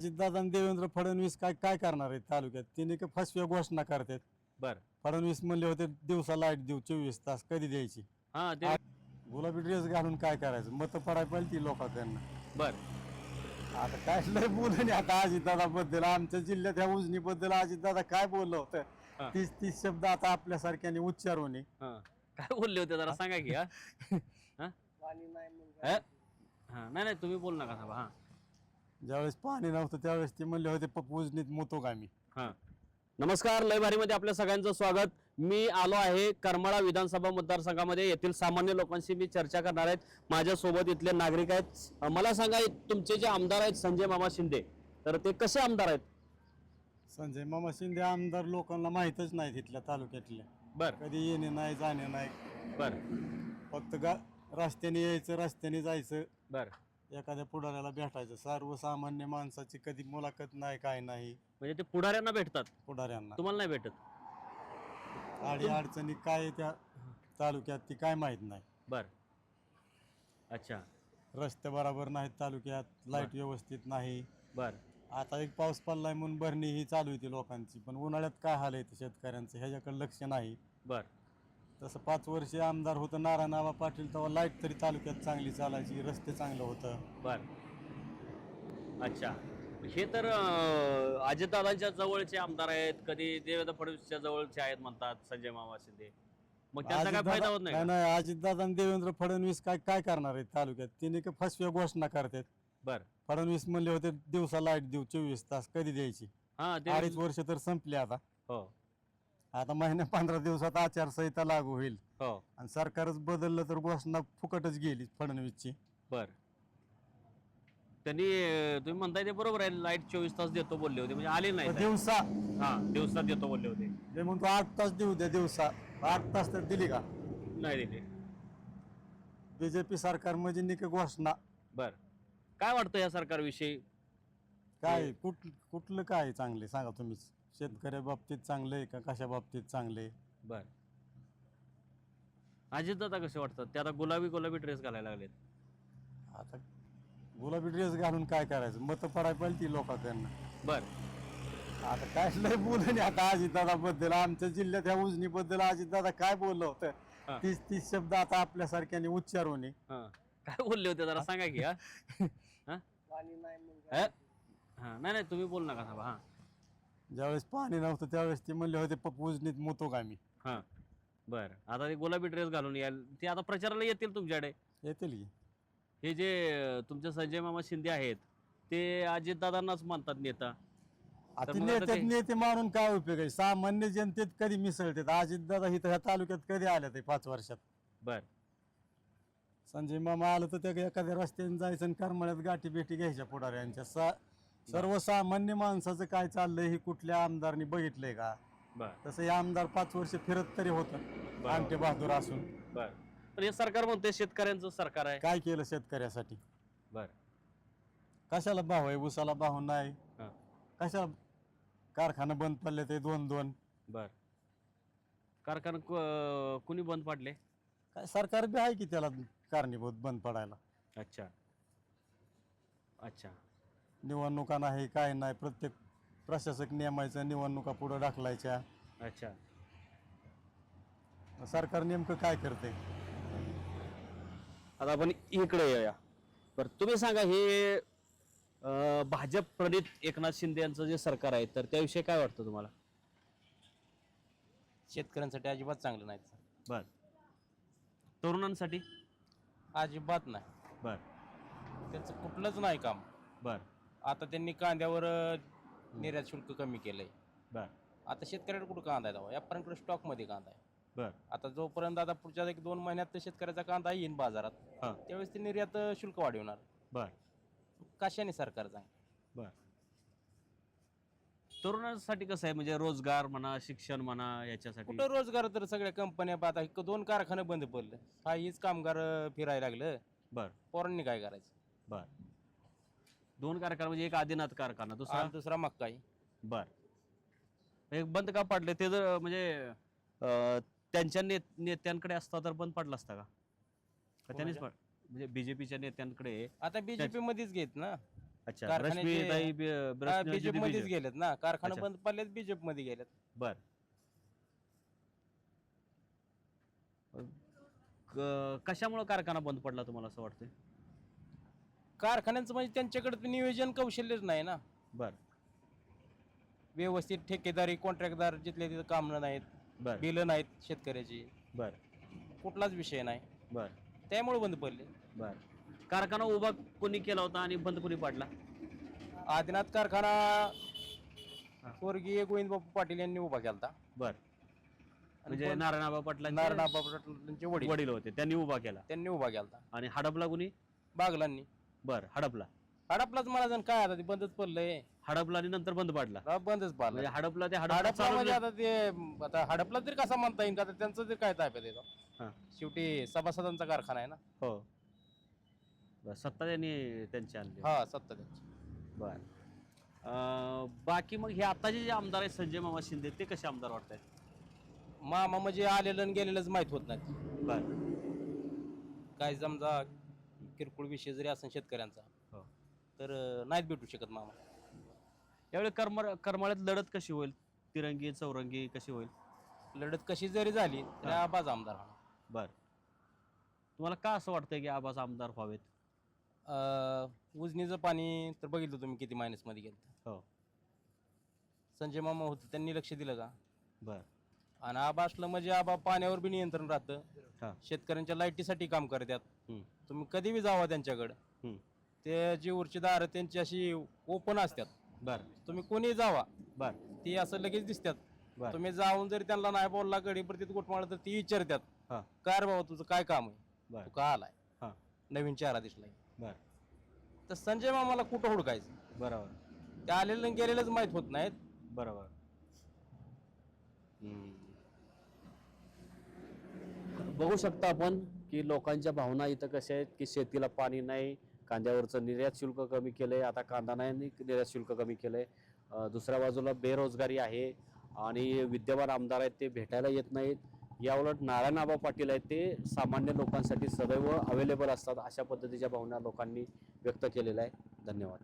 अजितदादा आणि देवेंद्र फडणवीस काय काय करणार आहेत तालुक्यात? तिने का फसव्या घोषणा करतात. बर. फडणवीस म्हणले होते दिवसा लाइट देऊ चोवीस तास कधी द्यायची? हा ते गुलाबी ड्रेस घालून काय करायचं? मतं पडायला पाहिजे ती लोकांकडनं बर. आता काय लय बोलून आता अजितदादा बद्दल आमच्या जिल्ह्यात ह्या उजनी बद्दल अजितदादा काय बोललं हा. होतं तीस तीस शब्द आता आपल्यासारख्याने उच्चारून हा. काय बोलले होते जरा सांगा की हा? हा? हा? हा नाही नाही तुम्ही बोल नका साहेब हा. ज्यावेळेस पाणी नव्हतं त्यावेळेस ते म्हणले होते पप्पू उजनीत मोतो का मी? हा. नमस्कार लयभारीमध्ये आपल्या सगळ्यांचं स्वागत. मी आलो आहे करमाळा विधानसभा मतदारसंघामध्ये. येथील सामान्य लोकांशी मी चर्चा करणार आहेत माझ्यासोबत इथले नागरिक आहेत. मला सांगा तुमचे जे आमदार आहेत संजय मामा शिंदे तर ते कसे आमदार आहेत? संजय मामा शिंदे आमदार लोकांना माहीतच नाही तिथल्या तालुक्यातल्या बर. कधी येणे नाही जाणे नाही. बर. फक्त गा रस्त्याने यायचं रस्त्याने जायचं. बर. एखाद्या पुढाऱ्याला भेटायचं. सर्वसामान्य माणसाची कधी मुलाखत नाही काय नाही. म्हणजे ते पुढाऱ्यांना भेटतात? पुढाऱ्यांना. तुम्हाला नाही भेटत? अडी अडचणी काय आहे त्या तालुक्यात ती काय माहीत नाही. बर. अच्छा. रस्ते बरोबर नाहीत तालुक्यात लाइट व्यवस्थित नाही. बर. आता एक पाऊस पडलाय म्हणून भरणी ही चालू होती लोकांची पण उन्हाळ्यात काय हाल आहे शेतकऱ्यांचं? ह्याच्याकडे लक्ष नाही. बर. तसं पाच वर्षे आमदार होतं नारायणबाबा पाटील तेव्हा लाइट तरी तालुक्यात चांगली चालायची रस्ते चांगलं होतं. बर. अच्छा. हे तर अं, अजितदादांच्या जवळचे आमदार आहेत कधी देवेंद्र फडणवीसच्या जवळचे आहेत म्हणतात संजय मामा शिंदे. मग त्यांचा काय फायदा होत नाही नाही का? नाही अजितदादा आणि देवेंद्र फडणवीस काय काय करणार आहेत तालुक्यात? तिने का फसव्या घोषणा करतात. बर. फडणवीस म्हणले होते दिवसा लाइट देऊ चोवीस तास कधी द्यायची? हा ते अडीच वर्ष तर संपली आता. हो. आता महिन्या पंधरा दिवसात आचारसंहिता लागू होईल. हो. आणि सरकारच बदललं तर घोषणा फुकटच गेली फडणवीसची. बर. त्यांनी अं, तुम्ही म्हणताय ते बरोबर आहे लाइट चोवीस तास देतो बोलले होते म्हणजे आले नाही. दिवसा. हा दिवसात देतो बोलले होते. ते म्हणतो आठ तास देऊ द्या दिवसा. आठ तास तर दिली का? नाही दिले. बीजेपी सरकार म्हणजे निक घोषणा. बर. काय वाटतं या सरकारविषयी? काय कुठ कुठलं काय चांगले सांगा तुम्ही शेतकऱ्या बाबतीत चांगले आहे का? कशा बाबतीत चांगले बर. अजितदादा कसे वाटतात? ते आता गुलाबी गुलाबी ड्रेस घालायला लागलेत. आता गुलाबी ड्रेस घालून काय करायचं? मतं पडायला पाहिजे ती लोकांकडनं. बर. आता काय लय बोलून आता अजितदादा बद्दल आमच्या जिल्ह्यात ह्या उजनी बद्दल अजितदादा काय बोललं हा. होतं तीस तीस शब्द आता आपल्यासारख्याने उच्चारून हा. काय बोलले होते जरा सांगा की हा? हा? हा? हा नाही नाही तुम्ही बोल नका साहेब हा. ज्यावेळेस पाणी नव्हतं त्यावेळेस ते म्हणले होते पप्पू उजनीत मोतो का मी? हा बर. आता ते गुलाबी ड्रेस घालून याल. ते आता प्रचाराला येतील तुमच्याकडे? येतील की. हे जे अं, तुमचे संजय मामा शिंदे आहेत ते अजितदादांनाच मानतात नेता. आता मग आता नेत्यात ते- नेते मारून काय उपयोग आहे? सामान्य जनतेत कधी मिसळतात? अजितदादा इथं ह्या तालुक्यात कधी आल्या ते पाच वर्षात? बर. संजय मामा आलं तर त्या एखाद्या रस्त्याने जायचं आणि करमाळ्यात गाठी भेटी घ्यायच्या पुढाऱ्यांच्या. सा सर्वसामान्य माणसाचं काय चाललंय हे कुठल्या आमदारनी बघितलंय का? बर. तसं हे आमदार पाच वर्ष फिरत तरी होतं. आमटे बहादूर असून. बर. पण हे सरकार म्हणते शेतकऱ्यांचं सरकार आहे. काय केलं शेतकऱ्यासाठी? बर. कशाला भाव आहे? उसाला भाव नाही. हा. कशाला कारखाना बंद पडले ते दोन दोन? बर. कारखाना कु- कुणी बंद पाडले? काय सरकार बी आहे की त्याला कारणीभूत बंद पडायला? अच्छा. अच्छा. निवडणुका नाही काय नाही प्रत्येक प्रशासक नेमायचं निवडणुका पुढे ढकलायच्या. अच्छा. सरकार नेमकं काय करते आता आपण इकडे येऊया. बरं तुम्ही सांगा हे अं, भाजप प्रणित एकनाथ शिंदे यांचं जे सरकार आहे तर त्याविषयी काय वाटतं तुम्हाला? शेतकऱ्यांसाठी अजिबात चांगलं नाही बर. तरुणांसाठी? अजिबात नाही. बर. त्यांचं कुठलंच नाही काम. बर. आता त्यांनी कांद्यावर अ, निर्यात शुल्क कमी केलंय. बर. आता शेतकऱ्याकडे कुठं कांदा आहे तेव्हा? यापर्यंत स्टॉकमध्ये कांदा आहे. बर. आता जोपर्यंत आता पुढच्या एक दोन महिन्यात शेतकऱ्याचा कांदा येईन बाजारात हां. त्यावेळेस ते निर्यात अ, शुल्क वाढवणार. बर. कशाने सरकार चांग बर. तरुणांसाठी कसं आहे? म्हणजे रोजगार म्हणा शिक्षण म्हणा याच्यासाठी. कुठं रोजगार तर सगळ्या कंपन्या आता इतकं दोन कारखाने बंद पडले. हा हीच कामगार अ, फिरायला लागलं. बर. पोरांनी काय करायचं? बर. दोन कारखाना म्हणजे एक आदिनाथ कारखाना दुसरा? आणि दुसरा मक्काई. बर. एक बंद का पडले? ते जर म्हणजे अं, त्यांच्या नेत नेत्यांकडे असता तर बंद पडला असता का? का त्यांनीच पड- म्हणजे बीजेपीच्या नेत्यांकडे आता बीजेपी मध्येच घेत ना. अच्छा कारखान्याचे- रश्मीताई बी- रश्मी बीजेप मध्येच बीजे. गेलेत ना. कारखाना अच्छा. बंद पडलेत बीजेपमध्ये गेलेत. बर. क- कशामुळे कारखाना बंद पडला तुम्हाला असं वाटतंय? कारखान्यांचं म्हणजे त्यांच्याकडे नियोजन कौशल्यच नाही ना. बर. व्यवस्थित ठेकेदारी कॉन्ट्रॅक्टदार जिथले तिथे काम नाहीत बर. बिलं नाहीत शेतकऱ्याची. बर. कुठलाच विषय नाही. बर. त्यामुळे बंद पडले. बर. कारखाना उभा कोणी केला होता आणि बंद कोणी पाडला? आदिनाथ कारखाना स्वर्गीय गोविंद बापू पाटील यांनी उभा केला बर. म्हणजे नारायणबा पाटलांचे नारायण पाटलांचे वडील. वडील होते. त्यांनी उभा केला. त्यांनी उभा केला आणि हडपला कुणी? बागलांनी. बर हडपला. हडपलाच मला जण काय आता ते बंदच पडलंय. हडपला आणि नंतर बंद पाडला. हा, बंदच म्हणजे पाडलं हडपला ते हडपला म्हणजे आता ते आता हडपला तरी कसा म्हणता येईल का? आता त्यांचं तरी काय ताब्यात येतो हा. शेवटी सभासदांचा कारखाना आहे ना? हो. बर, सत्ता त्यांनी त्यांची आणली. हा सत्ता त्यांची. बर. अं, बाकी मग हे आताचे जे आमदार आहेत संजय मामा शिंदे ते कसे आमदार वाटत आहेत मामा म्हणजे आलेलं आणि गेलेलंच माहीत होत नाही. बर. काय समजा किरकोळ विषय जरी असेल शेतकऱ्यांचा हो. तर अं, नाहीत भेटू शकत मामा. यावेळी करम करमाळ्यात लढत कशी होईल? तिरंगी चौरंगी कशी होईल? लढत कशी जरी झाली तरी. आबाज आमदार हा बर. तुम्हाला का असं वाटतंय की आबास आमदार व्हावेत? अं, उजनीचं पाणी तर बघितलं तुम्ही किती मायनसमध्ये गेलं हो. संजय मामा होते त्यांनी लक्ष दिलं का? बर. आणि आबा असलं म्हणजे आबा पाण्यावर बी नियंत्रण हा. राहतं शेतकऱ्यांच्या लाईटीसाठी काम करतात. हम्म. तुम्ही कधी बी जावा त्यांच्याकडे. हम्म. ते जी उरची दारं त्यांची अशी ओपन असतात. बर. तुम्ही कोणी जावा. बर. ती असं लगेच दिसतात. बर. तुम्ही जाऊन जरी त्यांना नाही बोलला गडी प्रतीत गोठमाळ तर ती विचारतात. हा. काय रे बाबा तुझं काय काम आहे? बर. तू का आलाय? हा. नवीन चेहरा दिसलाय. बर. तर संजय मामाला कुठं हुडकायचं? बरोबर. ते आलेलं आणि गेलेलंच माहीत होत नाहीत. बरोबर. हम्म. बघू शकता आपण की लोकांच्या भावना इथं कशा आहेत की शेतीला पाणी नाही कांद्यावरचं निर्यात शुल्क कमी केलं आहे आता कांदा नाही निर्यात शुल्क कमी केलं आहे दुसऱ्या बाजूला बेरोजगारी आहे आणि विद्यमान आमदार आहेत ते भेटायला येत नाहीत. याउलट नारायणआबा पाटील आहेत ते सामान्य लोकांसाठी सदैव अवेलेबल असतात अशा पद्धतीच्या भावना लोकांनी व्यक्त केलेल्या आहे धन्यवाद.